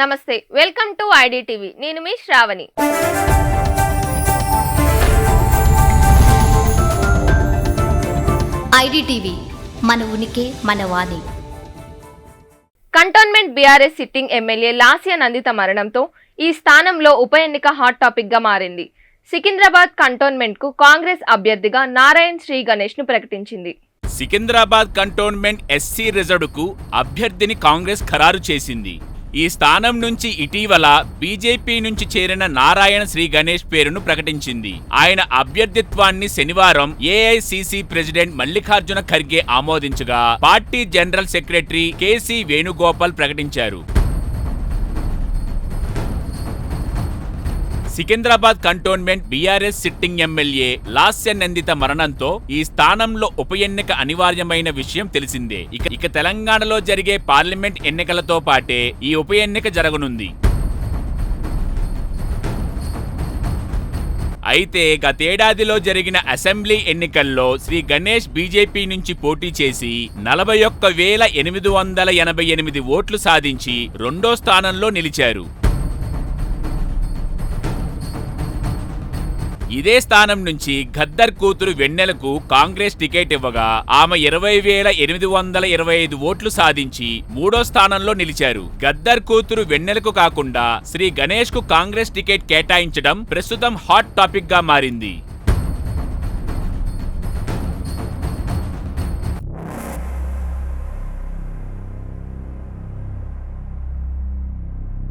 నమస్తే welcome to ID TV నేను మీ Shravani. IDTV మన ఉనికి మన వాణి. Cantonment BRS sitting MLA Lasya Nanditha మరణంతో ఈ స్థానంలో ఉప ఎన్నిక హాట్ టాపిక్గా మారింది. సికింద్రాబాద్ కంటోన్మెంట్కు కాంగ్రెస్ అభ్యర్థిగా నారాయణ్ శ్రీ గణేష్ను ప్రకటించింది. సికింద్రాబాద్ కంటోన్మెంట్ ఎస్సీ రిజర్డుకు అభ్యర్థిని కాంగ్రెస్ ఖరారు చేసింది. ఈ స్థానం నుంచి ఇటీవల బీజేపీ నుంచి చేరిన నారాయణ శ్రీ గణేష్ పేరును ప్రకటించింది. ఆయన అభ్యర్థిత్వాన్ని శనివారం AICC president Mallikarjuna Kharge ఆమోదించగా party general secretary K C Venugopal ప్రకటించారు. Secunderabad cantonment BRS sitting MLA Lasya Nanditha మరణంతో ఈ స్థానంలో ఉప ఎన్నిక అనివార్యమైన విషయం తెలిసిందే. ఇక ఇక తెలంగాణలో జరిగే పార్లమెంట్ ఎన్నికలతో పాటే ఈ ఉప ఎన్నిక జరగనుంది. అయితే గతేడాదిలో జరిగిన అసెంబ్లీ ఎన్నికల్లో శ్రీ గణేష్ బీజేపీ నుంచి పోటీ చేసి నలభై ఒక్క వేల ఎనిమిది వందల ఎనభై ఎనిమిది ఓట్లు సాధించి రెండో స్థానంలో నిలిచారు. ఇదే స్థానం నుంచి గద్దర్ కూతురు వెన్నెలకు కాంగ్రెస్ టికెట్ ఇవ్వగా ఆమె ఇరవై వేల ఎనిమిది వందల ఇరవై ఐదు ఓట్లు సాధించి మూడో స్థానంలో నిలిచారు. గద్దర్ కూతురు వెన్నెలకు కాకుండా శ్రీ గణేష్కు కాంగ్రెస్ టికెట్ కేటాయించడం ప్రస్తుతం హాట్ టాపిక్గా మారింది.